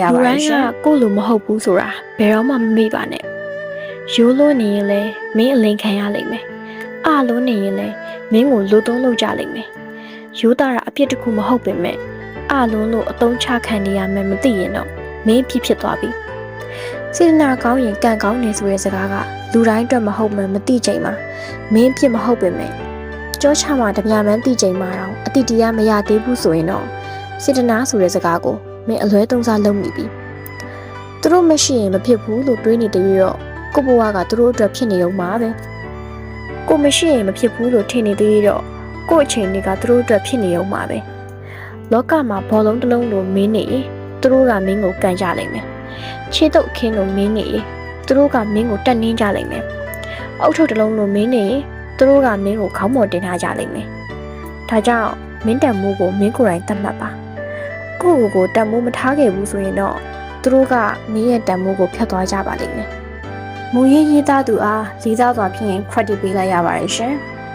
ရလူပါတတိုင်းယ်ကရှင်ကိုယ့်လူမဟုတ်ဘူးဆိုတာဘယ်တော့မှမမေ့ပါနဲ့ရိုးလို့နေရင်လဲမင်းအလိန်ခံရလိမ့်မယ်အလုံးနေရင်လဲမင်းကိုလူသုံးလုပ်ကြလိမ့်မယ်ရိုးသားတာအပြစ်တစ်ခုမဟုတ်ပင်မဲ့အလုံးလို့အတုံးချခံနေရမယ်မသိရင်တော့မင်းဖြစ်ဖြစ်သွားပြီစေတနာကောင်းရင်ကံကောင်းနေဆိုတဲ့စကားကလူတိုင်းအတွက်မဟုတ်မှမသိချိန်မှာမင်းဖြစ်မဟုတ်ပင်မဲ့ကြောချမှာတပြားမှန်းသိချိန်မှာတော့အတိတရားမရသေးဘူးဆိုရင်တော့စေတနာဆိုတဲ့စကားကို မင်းအလွဲသုံးစားလုပ်မိပြီသူတို့မရှိရင်မဖြစ်ဘူးလို့တွေးနေတဲ့ရတော့ကိုဘဝကသူတို့အတွက်ဖြစ်နေုံမှာပဲကိုမရှိရင်မဖြစ်ဘူးလို့ထင်နေသေးရတော့ကို့အချိန်တွေကသူတို့အတွက်ဖြစ်နေုံမှာပဲလောကမှာဘောလုံးတစ်လုံးလိုမင်းနေရင်သူတို့ကမင်းကိုကန်ကြလိမ့်မယ်ခြေတုပ်အခင်းလိုမင်းနေရင်သူတို့ကမင်းကိုတက်နှင်းကြလိမ့်မယ်အုတ်ထုပ်တစ်လုံးလိုမင်းနေရင်သူတို့ကမင်းကိုခေါင်းပေါ်တင်ထားကြလိမ့်မယ်ဒါကြောင့်မင်းတန်မိုးကိုမင်းကိုယ်တိုင်သတ်မှတ်ပါ ကိုယ့်ကိုယ်ကိုတန်မိုးမထားခဲ့ဘူးဆိုရင်တော့သူတို့ကမင်းရဲ့တန်မိုးကိုဖျက်သွားကြပါလိမ့်မယ်။မူရေးရေးသားသူအားလေးစားစွာဖြင့်ခွက်တည်ပေးလိုက်ရပါတယ်ရှင်။